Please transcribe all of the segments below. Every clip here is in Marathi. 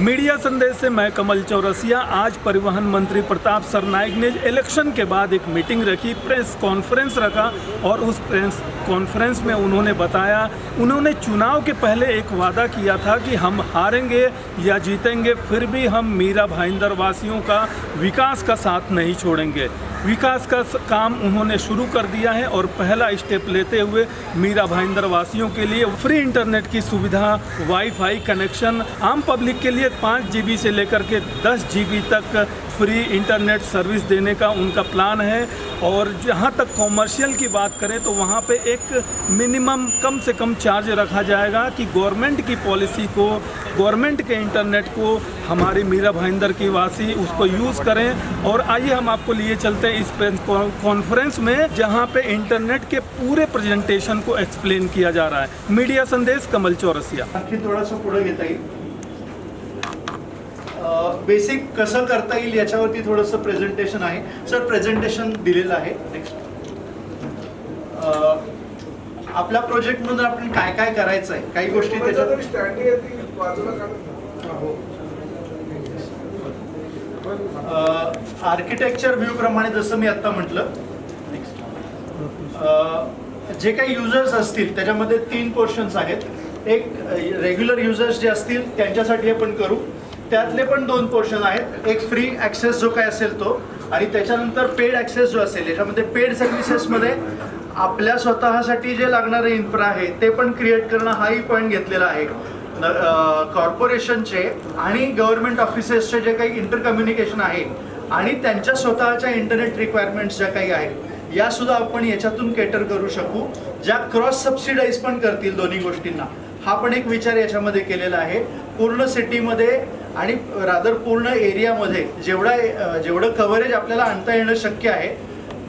मीडिया संदेश से मैं कमल चौरसिया, आज परिवहन मंत्री प्रताप सरनाइक ने इलेक्शन के बाद एक मीटिंग रखी, प्रेस कॉन्फ्रेंस रखा और उस प्रेस कॉन्फ्रेंस में उन्होंने बताया, उन्होंने चुनाव के पहले एक वादा किया था कि हम हारेंगे या जीतेंगे, फिर भी हम मीरा भाईंदर वासियों का विकास का साथ नहीं छोड़ेंगे। विकास का काम उन्होंने शुरू कर दिया है और पहला स्टेप लेते हुए मीरा भाईंदर वासियों के लिए फ्री इंटरनेट की सुविधा, वाईफाई कनेक्शन, आम पब्लिक के लिए पाँच जी से लेकर के दस जी तक फ्री इंटरनेट सर्विस देने का उनका प्लान है। और जहाँ तक कॉमर्शियल की बात करें तो वहाँ पे एक मिनिमम कम से कम चार्ज रखा जाएगा कि गवर्नमेंट की पॉलिसी को गवर्नमेंट के इंटरनेट को हमारी मीरा भाईंदर की वासी उसको यूज़ करें। और आइए हम आपको लिए चलते हैं इस कॉन्फ्रेंस में जहाँ पे इंटरनेट के पूरे प्रेजेंटेशन को एक्सप्लेन किया जा रहा है। मीडिया संदेश कमल चौरसिया। घेता येईल बेसिक कसं करता येईल याच्यावरती थोडंसं प्रेझेंटेशन आहे. सर प्रेझेंटेशन दिलेलं आहे. नेक्स्ट आपल्या प्रोजेक्टमधून आपण काय काय करायचं आहे? काही गोष्टी त्याच्यात आर्किटेक्चर व्ह्यू प्रमाणे जसं मी आता म्हटलं. जे काही युजर्स असतील त्याच्यामध्ये तीन पोर्शन्स आहेत. एक रेग्युलर युजर्स जे असतील त्यांच्यासाठी आपण करू. त्यातले पण दोन पोर्शन आहेत. एक फ्री ॲक्सेस जो काय असेल तो आणि त्याच्यानंतर पेड ॲक्सेस जो असेल याच्यामध्ये पेड सर्व्हिसेसमध्ये आपल्या स्वतःसाठी जे लागणारे इन्फ्रा आहे ते पण क्रिएट करणं हाही पॉईंट घेतलेला आहे. कॉर्पोरेशनचे आणि गव्हर्नमेंट ऑफिसेसचे जे काही इंटर कम्युनिकेशन आहे आणि त्यांच्या स्वतःच्या इंटरनेट रिक्वायरमेंट्स ज्या काही आहेत यासुद्धा आपण याच्यातून केटर करू शकू ज्या क्रॉस सबसिडाईज पण करतील दोन्ही गोष्टींना. हा पण एक विचार याच्यामध्ये केलेला आहे. पूर्ण सिटीमध्ये आणि रादर पूर्ण एरियामध्ये जेवढा जेवढं कव्हरेज आपल्याला आणता येणं शक्य आहे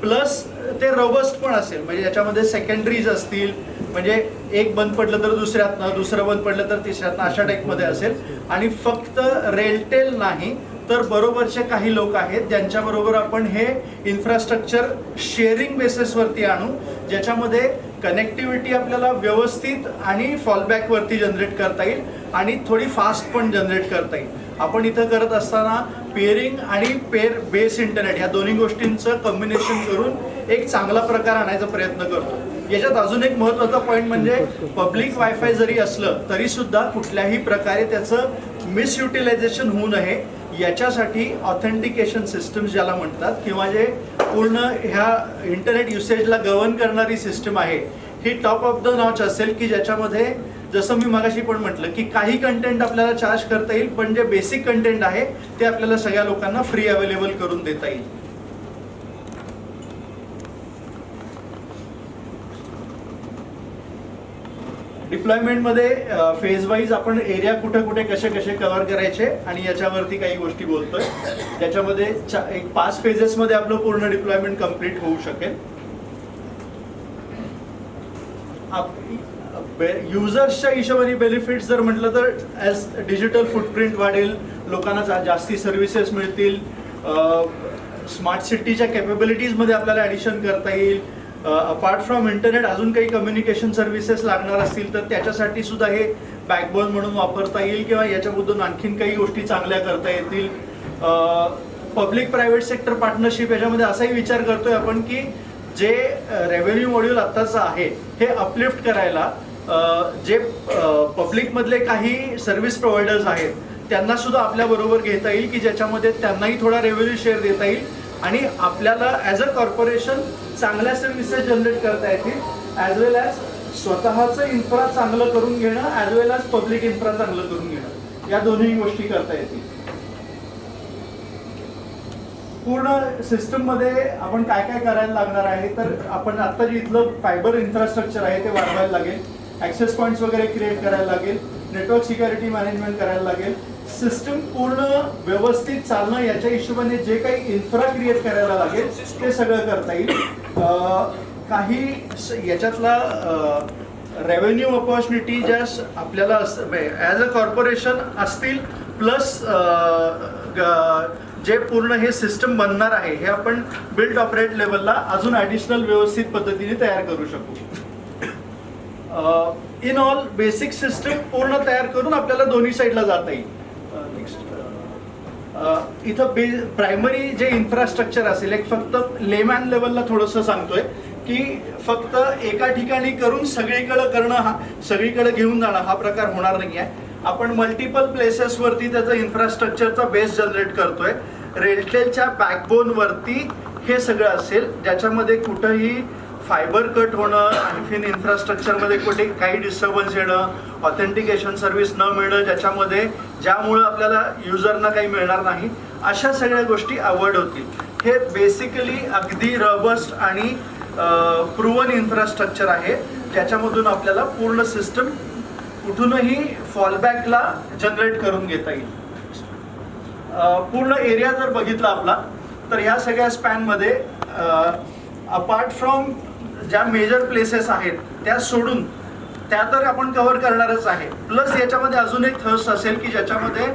प्लस ते रोबस्ट पण असेल. म्हणजे याच्यामध्ये सेकंडरीज असतील म्हणजे एक बंद पडलं तर दुसऱ्यातनं दुसरं बंद पडलं तर तिसऱ्यातनं अशा टाईपमध्ये असेल. आणि फक्त रेलटेल नाही तर बरोबरचे काही लोक आहेत ज्यांच्याबरोबर आपण हे इन्फ्रास्ट्रक्चर शेअरिंग बेसिसवरती आणू ज्याच्यामध्ये कनेक्टिव्हिटी आपल्याला व्यवस्थित आणि फॉलबॅकवरती जनरेट करता येईल आणि थोडी फास्ट पण जनरेट करता येईल. आपण इथं करत असताना पेअरिंग आणि पेअर बेस इंटरनेट ह्या दोन्ही गोष्टींचं कॉम्बिनेशन करून एक चांगला प्रकार आणायचा प्रयत्न करतो. याच्यात अजून एक महत्त्वाचा पॉईंट म्हणजे पब्लिक वायफाय जरी असलं तरी सुद्धा कुठल्याही प्रकारे त्याचं मिसयुटिलायझेशन होऊ नये. याच्यासाठी ऑथेंटिकेशन सिस्टम्स ज्याला म्हणतात किंवा जे पूर्ण ह्या इंटरनेट युसेजला गव्हर्न करणारी सिस्टम आहे. ही टॉप ऑफ द नॉच असेल की ज्याच्यामध्ये जसं मी मगाशी पण म्हटलं की काही कंटेंट आपल्याला चार्ज करता येईल पण जे बेसिक कंटेंट आहे ते आपल्याला सगळ्या लोकांना फ्री अवेलेबल करून देता येईल. डिप्लॉयमेंटमध्ये फेज वाईज आपण एरिया कुठे कुठे कसे कसे कव्हर करायचे आणि याच्यावरती काही गोष्टी बोलतोय. त्याच्यामध्ये एक पाच फेजेसमध्ये आपलं पूर्ण डिप्लॉयमेंट कंप्लीट होऊ शकेल. युजर्सच्या हिशोबाने बेनिफिट्स जर म्हटलं तर ॲज डिजिटल फुटप्रिंट वाढेल लोकांना जा- जास्ती सर्व्हिसेस मिळतील. स्मार्ट सिटीच्या कॅपेबिलिटीजमध्ये आपल्याला ॲडिशन करता येईल. अपार्ट फ्रॉम इंटरनेट अजून काही कम्युनिकेशन सर्व्हिसेस लागणार असतील तर त्याच्यासाठी सुद्धा हे बॅकबोन म्हणून वापरता येईल किंवा याच्यामधून आणखीन काही गोष्टी चांगल्या करता येतील. पब्लिक प्रायव्हेट सेक्टर पार्टनरशिप याच्यामध्ये असाही विचार करतोय आपण की जे रेव्हेन्यू मॉड्यूल आत्ताचं आहे हे अपलिफ्ट करायला जे पब्लिकमधले काही सर्व्हिस प्रोव्हायडर्स आहेत त्यांना सुद्धा आपल्याबरोबर घेता येईल की ज्याच्यामध्ये त्यांनाही थोडा रेव्हेन्यू शेअर देता येईल. आणि आपल्याला ॲज अ कॉर्पोरेशन चांगल्या सर्व्हिसेस जनरेट करता येतील ॲज वेल ॲज स्वतःचं इन्फ्रा चांगलं करून घेणं as well as public infra चांगलं करून घेणं. या दोन्ही गोष्टी करता येतील. पूर्ण सिस्टममध्ये आपण काय काय करायला लागणार आहे तर आपण आता जे इथलं फायबर इन्फ्रास्ट्रक्चर आहे ते वाढवायला लागेल. ॲक्सेस पॉईंट्स वगैरे क्रिएट करायला लागेल. नेटवर्क सिक्युरिटी मॅनेजमेंट करायला लागेल. सिस्टम पूर्ण व्यवस्थित चालणं याच्या हिशोबाने जे काही इन्फ्रा क्रिएट करायला लागेल ते सगळं करता येईल. काही याच्यातला रेव्हेन्यू ऑपॉर्च्युनिटी ज्या आपल्याला ॲज म्हणजे अ कॉर्पोरेशन असतील प्लस जे पूर्ण हे सिस्टम बनणार आहे हे आपण बिल्ड ऑपरेट लेवलला अजून ॲडिशनल व्यवस्थित पद्धतीने तयार करू शकू. इन ऑल बेसिक सिस्टम पूर्ण तयार करून आपल्याला दोन्ही साईडला जाता येईल. इथं बे प्रायमरी जे इन्फ्रास्ट्रक्चर असेल एक फक्त लेमॅन लेवलला थोडंसं सांगतोय की फक्त एका ठिकाणी करून सगळीकडे करणं हा सगळीकडे घेऊन जाणं हा प्रकार होणार नाही आहे आपण मल्टिपल प्लेसेसवरती त्याचं इन्फ्रास्ट्रक्चरचा बेस जनरेट करतोय. रेलटेलच्या बॅकबोनवरती हे सगळं असेल ज्याच्यामध्ये कुठंही फायबर कट होणं आणखीन इन्फ्रास्ट्रक्चरमध्ये कुठे काही डिस्टर्बन्स येणं ऑथेंटिकेशन सर्व्हिस न मिळणं ज्याच्यामध्ये ज्यामुळं आपल्याला युजरना काही मिळणार नाही अशा सगळ्या गोष्टी अवॉइड होतील. हे बेसिकली अगदी रबस्ट आणि प्रूवन इन्फ्रास्ट्रक्चर आहे. ज्याच्यामधून आपल्याला पूर्ण सिस्टम कुठूनही फॉलबॅकला जनरेट करून घेता येईल. पूर्ण एरिया जर बघितला आपला तर ह्या सगळ्या स्पॅनमध्ये अपार्ट फ्रॉम ज्या मेजर प्लेसेस आहेत त्या सोडून त्या तर आपण कव्हर करणारच आहे. प्लस याच्यामध्ये अजून एक थर्स असेल की ज्याच्यामध्ये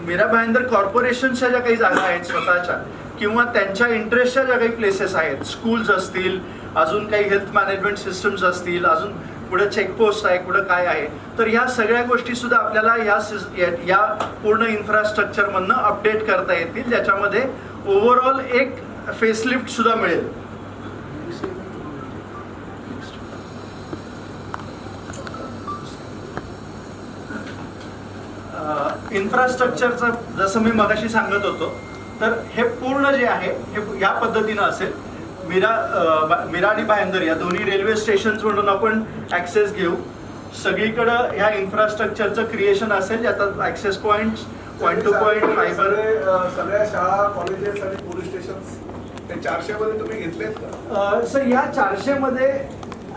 मीरा भाईंदर कॉर्पोरेशनच्या ज्या काही जागा आहेत स्वतःच्या किंवा त्यांच्या इंटरेस्टच्या ज्या काही प्लेसेस आहेत स्कूल्स असतील अजून काही हेल्थ मॅनेजमेंट सिस्टम्स असतील अजून कुठं चेकपोस्ट आहे कुठं काय आहे तर ह्या सगळ्या गोष्टी सुद्धा आपल्याला या सिस- या- या पूर्ण इन्फ्रास्ट्रक्चरमधनं अपडेट करता येतील ज्याच्यामध्ये ओव्हरऑल एक फेसलिफ्ट सुद्धा मिळेल. इन्फ्रास्ट्रक्चरचं जसं मी मगाशी सांगत होतो तर हे पूर्ण जे आहे हे या पद्धतीनं असेल. मीरा मीरा आणि भायंदर या दोन्ही रेल्वे स्टेशन्स म्हणून आपण ॲक्सेस घेऊ. सगळीकडं ह्या इन्फ्रास्ट्रक्चरचं क्रिएशन असेल ज्यात access point point to point fibre सगळ्या शाळा कॉलेजेस आणि पोलीस स्टेशन ते चारशे मध्ये तुम्ही घेतलेत का? सर या चारशे मध्ये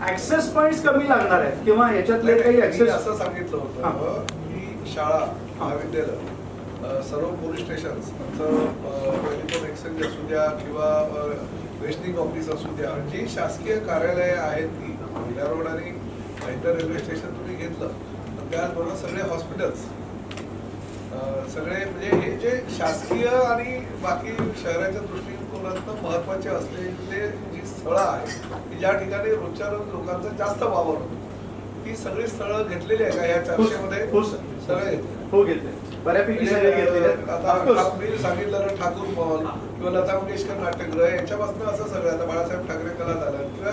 ऍक्सेस पॉइंट कमी लागणार आहेत किंवा याच्यातले काही मी ऍक्सेस असं सांगितलं होतं की शाळा महाविद्यालय सर्व पोलीस स्टेशन टेलिफोन एक्सचेंज असू द्या किंवा वेस्टिंग ऑफिस असू द्या जी शासकीय कार्यालये आहेत ती महिला रोड आणि भाईंदर रेल्वे स्टेशन तुम्ही घेतलं तर त्याचबरोबर सगळे हॉस्पिटल्स सगळे म्हणजे हे जे शासकीय आणि बाकी शहराच्या दृष्टिकोनातून महत्त्वाचे असलेले जी स्थळं आहेत की ज्या ठिकाणी रोजच्या रोज लोकांचा जास्त वावर होतो ती सगळी स्थळं घेतलेली आहे का? या चारशे मध्ये सर सगळे. हो घेतले. बऱ्यापैकी सगळे घेतलेले आहेत. आता Of course. मी सांगितलं ठाकूर मॉल किंवा लता मंगेशकर नाट्यगृह याच्यापासून असं सगळं आता बाळासाहेब ठाकरे कला झालं. किंवा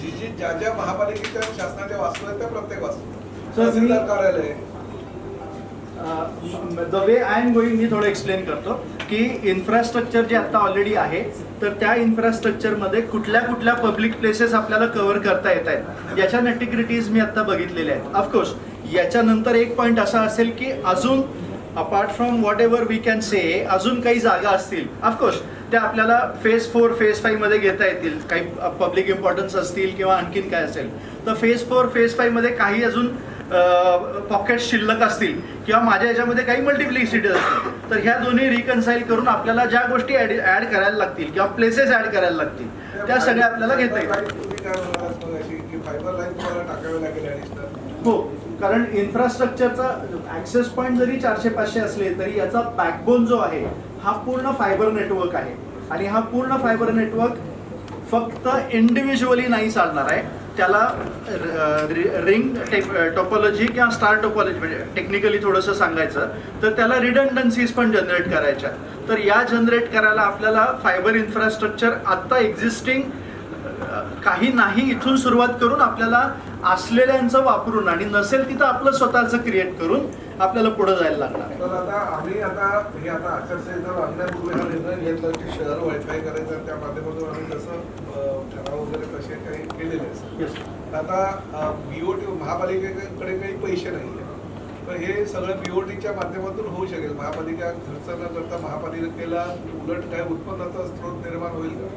जी जी ज्या ज्या महापालिकेच्या शासनाच्या वास्तू आहेत त्या प्रत्येक वास्तू Sir, मी- तहसीलदार कार्यालय. The way I am going मी थोडं एक्सप्लेन करतो की इन्फ्रास्ट्रक्चर जे आता ऑलरेडी आहे तर त्या इन्फ्रास्ट्रक्चरमध्ये कुठल्या कुठल्या पब्लिक प्लेसेस आपल्याला कव्हर करता येत आहेत. याच्या नटिग्रिटीज मी आता बघितलेल्या आहेत. ऑफकोर्स याच्यानंतर एक पॉईंट असा असेल की अजून apart from whatever we can say अजून काही जागा असतील. ऑफकोर्स त्या आपल्याला फेज फोर फेज फाईव्हमध्ये घेता येतील. काही पब्लिक इम्पॉर्टन्स असतील किंवा आणखीन काय असेल. तर फेज फोर फेज फाईव्हमध्ये काही अजून पॉकेट शिल्लक असतील किंवा माझ्या याच्यामध्ये काही मल्टिप्लिसिटी असतील. तर ह्या दोन्ही रिकन्साईल करून आपल्याला ज्या गोष्टी ॲड ॲड करायला लागतील किंवा प्लेसेस ॲड करायला लागतील त्या सगळ्या आपल्याला घेता येतील. हो. कारण इन्फ्रास्ट्रक्चरचा ॲक्सेस पॉईंट जरी चारशे पाचशे असले तरी याचा बॅकबोन जो आहे हा पूर्ण फायबर नेटवर्क आहे. आणि हा पूर्ण फायबर नेटवर्क फक्त इंडिव्हिज्युअली नाही चालणार आहे. त्याला रिंग टोपॉलॉजी किंवा स्टार टॉपॉलॉजी म्हणजे टेक्निकली थोडंसं सांगायचं तर त्याला रिडंडन्सीज पण जनरेट करायच्या तर या जनरेट करायला आपल्याला फायबर इन्फ्रास्ट्रक्चर आत्ता एक्झिस्टिंग काही नाही इथून सुरुवात करून आपल्याला असलेल्यांचं वापरून आणि नसेल तिथं आपलं स्वतःचं क्रिएट करून आपल्याला पुढे जायला लागणार. तर आता आम्ही आता हे आता आचारसंहिता आणण्यापूर्वी हा निर्णय घेतला की शहर वायफाय करायचं त्या माध्यमातून आम्ही तसं ठराव वगैरे तसे काही केलेले Yes. आता बीओटी महापालिकेकडे काही पैसे नाही आहेत. तर हे सगळं बीओटीच्या माध्यमातून होऊ शकेल. महापालिका खर्च न करता महापालिकेला उलट काय उत्पन्नाचा स्रोत निर्माण होईल का?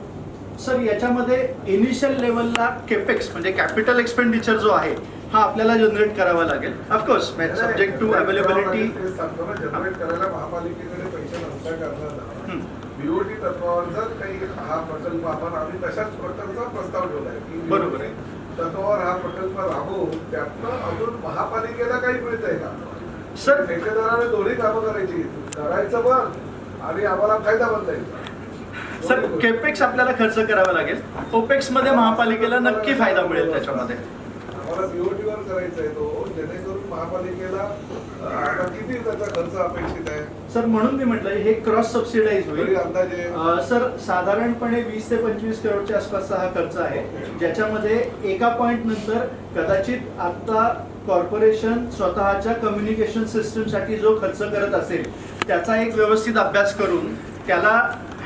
सर याच्यामध्ये इनिशियल लेवलला केपेक्स म्हणजे कॅपिटल एक्सपेंडिचर जो आहे हा आपल्याला जनरेट करावा लागेल. Of course subject to availability generate करायला महापालिकेकडे पैसे नसल्या कारणानं बीओटी तत्वावर जर काही हा प्रकल्प आपण आम्ही तशाच प्रकारचा प्रस्ताव बरोबर आहे. तत्वावर हा प्रकल्प राबवून त्यातनं अजून महापालिकेला काही का? सर ठेकेदाराने दोन्ही कामं करायची. करायचं पण आणि आम्हाला फायदा पण द्यायचा सर. केपेक्स आपल्याला खर्च करावा लागेल. ओपेक्समध्ये महापालिकेला नक्की फायदा मिळेल त्याच्यामध्ये. आम्हाला करायचा आहे तो जेणेकरून महापालिकेला आता किती त्याचा खर्च अपेक्षित आहे? सर म्हणून मी म्हटलं हे क्रॉस सबसिडाईज होईल. अंदाजे सर साधारणपणे वीस ते पंचवीस करोडच्या आसपासचा हा खर्च आहे. ज्याच्यामध्ये एका पॉइंट नंतर कदाचित आता कॉर्पोरेशन स्वतःच्या कम्युनिकेशन सिस्टमसाठी जो खर्च करत असेल त्याचा एक व्यवस्थित अभ्यास करून त्याला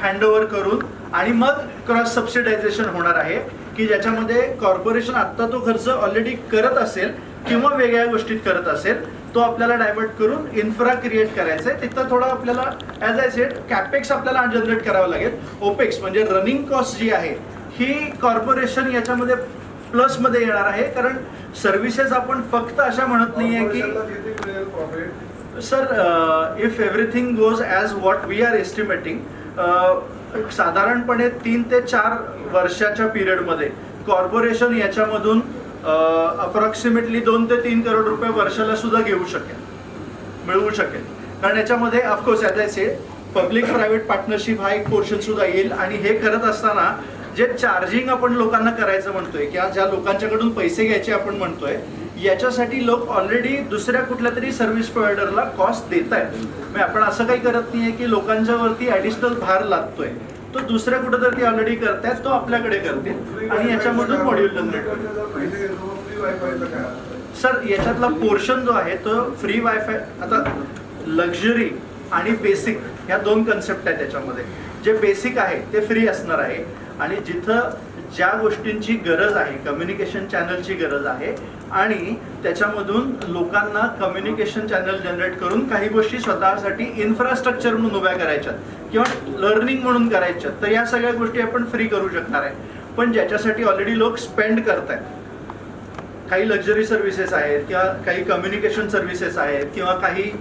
हँडओव्हर करून आणि मग क्रॉस सबसिडायझेशन होणार आहे की ज्याच्यामध्ये कॉर्पोरेशन आत्ता तो खर्च ऑलरेडी करत असेल किंवा वेगळ्या गोष्टीत करत असेल तो आपल्याला डायव्हर्ट करून इन्फ्रा क्रिएट करायचा आहे तिथं थोडं आपल्याला ॲज आय सेड कॅपेक्स आपल्याला जनरेट करावं लागेल. ओपेक्स म्हणजे रनिंग कॉस्ट जी आहे ही कॉर्पोरेशन याच्यामध्ये प्लसमध्ये येणार आहे कारण सर्व्हिसेस आपण फक्त अशा म्हणत नाही आहे की sir if everything goes as what we are estimating साधारणपणे तीन ते चार वर्षाच्या पिरियडमध्ये कॉर्पोरेशन याच्यामधून अप्रॉक्सिमेटली दोन ते तीन करोड रुपये वर्षाला सुद्धा घेऊ शकेल. मिळवू शकेल. कारण याच्यामध्ये of course as I say public private partnership हा एक पोर्शन सुद्धा येईल. आणि हे करत असताना जे चार्जिंग आपण लोकांना करायचं म्हणतोय किंवा ज्या लोकांच्याकडून पैसे घ्यायचे आपण म्हणतोय याच्यासाठी लोक ऑलरेडी दुसऱ्या कुठल्या तरी सर्व्हिस प्रोव्हायडरला कॉस्ट देत आहेत म्हणजे आपण असं काही करत नाहीये की लोकांच्या वरती ॲडिशनल भार लागतोय. तो दुसऱ्या कुठं ती ऑलरेडी करतायत तो आपल्याकडे करतील. आणि याच्यामधून मॉड्यूल जनरेट सर याच्यातला पोर्शन जो आहे तो फ्री वायफाय आता लक्झरी आणि बेसिक ह्या दोन कन्सेप्ट आहेत त्याच्यामध्ये जे बेसिक आहे ते फ्री असणार आहे. आणि जिथं ज्या गोष्टींची गरज आहे कम्युनिकेशन चॅनलची गरज आहे आणि त्याच्यामधून लोकांना कम्युनिकेशन चॅनल जनरेट करून काही गोष्टी स्वतःसाठी इन्फ्रास्ट्रक्चर म्हणून उभ्या करायच्यात किंवा लर्निंग म्हणून करायच्यात तर या सगळ्या गोष्टी आपण फ्री करू शकणार आहे. पण ज्याच्यासाठी ऑलरेडी लोक स्पेंड करतायत काही लक्झरी सर्व्हिसेस आहेत किंवा काही कम्युनिकेशन सर्व्हिसेस आहेत किंवा काही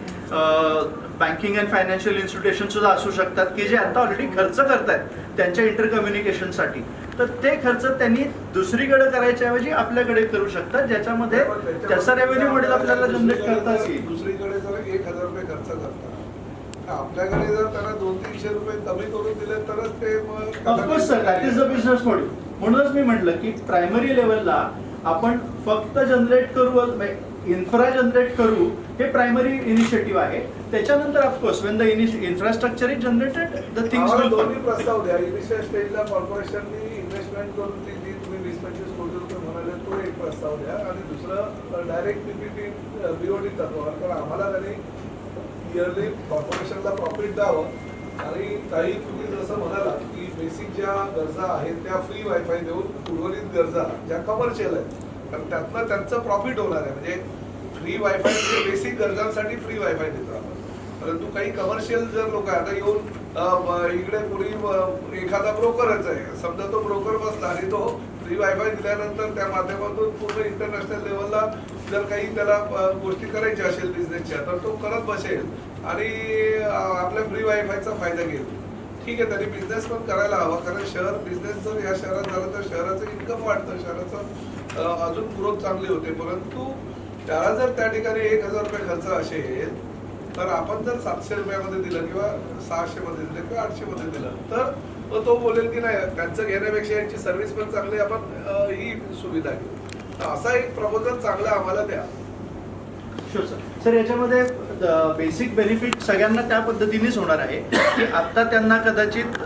बँकिंग अँड फायनान्शियल इन्स्टिट्यूशन सुद्धा असू शकतात की जे आता ऑलरेडी खर्च करतायत त्यांच्या इंटर कम्युनिकेशनसाठी तर ते खर्च त्यांनी दुसरीकडे करायच्या ऐवजी आपल्याकडे करू शकतात ज्याच्यामध्ये त्याचा रेव्हेन्यू मॉडेल आपल्याला जनरेट करताच येईल. दुसरीकडे जर एक हजार रुपये खर्च करतात आपल्याकडे जर त्यांना दोन तीनशे रुपये कमी करून दिले तरच ते of course sir that is the business model म्हणूनच मी म्हटलं की प्रायमरी लेवलला आपण फक्त जनरेट करू इन्फ्रा जनरेट करू हे प्रायमरी इनिशिएटिव्ह आहे. त्याच्यानंतर of course when the infrastructure is generated the things will प्रस्ताव द्या. इनिशियल स्टेजला कॉर्पोरेशननी इन्व्हेस्टमेंट करून ती जी तुम्ही वीस पंचवीस कोटी रुपये म्हणाले तो एक प्रस्ताव द्या. आणि दुसरं डायरेक्ट पीपीपी बीओडी तत्वावर कारण आम्हाला त्यांनी इयरली कॉर्पोरेशनला प्रॉफिट द्यावं. आणि काही तुम्ही जसं म्हणाला की बेसिक ज्या गरजा आहेत त्या फ्री वायफाय देऊन उर्वरित गरजा ज्या कमर्शियल आहेत कारण त्यातनं त्यांचं प्रॉफिट होणार आहे. म्हणजे फ्री वायफाय बेसिक गरजांसाठी फ्री वायफाय देतो आपण. परंतु काही कमर्शियल जर लोक आता येऊन इकडे कोणी एखादा ब्रोकरच आहे. समजा तो ब्रोकर बसला आणि तो फ्री वायफाय दिल्यानंतर त्या माध्यमातून पूर्ण इंटरनॅशनल लेवलला जर काही त्याला गोष्टी करायच्या असेल बिझनेसच्या तर तो करत बसेल आणि आपल्या फ्री वायफायचा फायदा घेईल. ठीक आहे त्यांनी बिझनेस पण करायला हवा कारण शहर बिझनेस जर या शहरात झालं तर शहराचं इन्कम वाढतं शहराचं अजून ग्रोथ चांगली होते. परंतु त्याला जर त्या ठिकाणी एक हजार रुपये खर्च असेल तर आपण जर सातशे रुपयामध्ये दिलं किंवा सहाशे मध्ये दिलं किंवा आठशे मध्ये दिलं तर तो बोलेल की नाही त्यांचं घेण्यापेक्षा यांची सर्व्हिस पण चांगली आपण ही सुविधा घेऊ. तर असा एक प्रपोजल चांगला आम्हाला द्या. शुअर सर सर याच्यामध्ये बेसिक बेनिफिट सगळ्यांना त्या पद्धतीनेच होणार आहे की आत्ता त्यांना कदाचित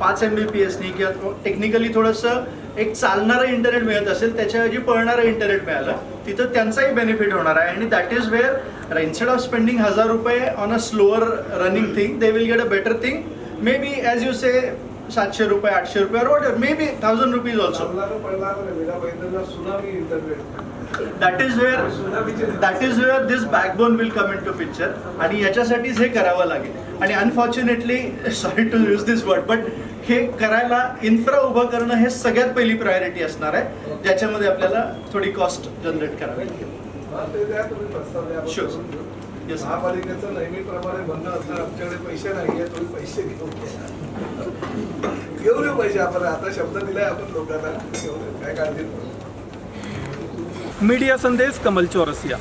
पाच एम बी पी एसनी किंवा टेक्निकली थोडंसं एक चालणारं इंटरनेट मिळत असेल त्याच्याऐवजी पळणारं इंटरनेट मिळालं तिथं त्यांचाही बेनिफिट होणार आहे. आणि that is where instead of spending हजार रुपये on a slower running thing they will get a better thing maybe as you say सातशे रुपये आठशे रुपये what maybe thousand rupees also that is where that is where this backbone will come into picture आणि याच्यासाठीच हे करावं लागेल. आणि unfortunately sorry to use this word but हे करायला इन्फ्रा उभं करणं हे सगळ्यात पहिली प्रायोरिटी असणार आहे ज्याच्यामध्ये आपल्याला थोडी कॉस्ट जनरेट करावी लागेल हा, घेऊ. Sir. महापालिकेचं नेहमीप्रमाणे म्हणणं असणार आमच्याकडे पैसे नाहीये तुम्ही पैसे घेऊन घ्या. घेऊन येऊ पैसे आपण आता शब्द दिलाय आपण लोकांना. काय काळजी. मीडिया संदेश कमल चौरसिया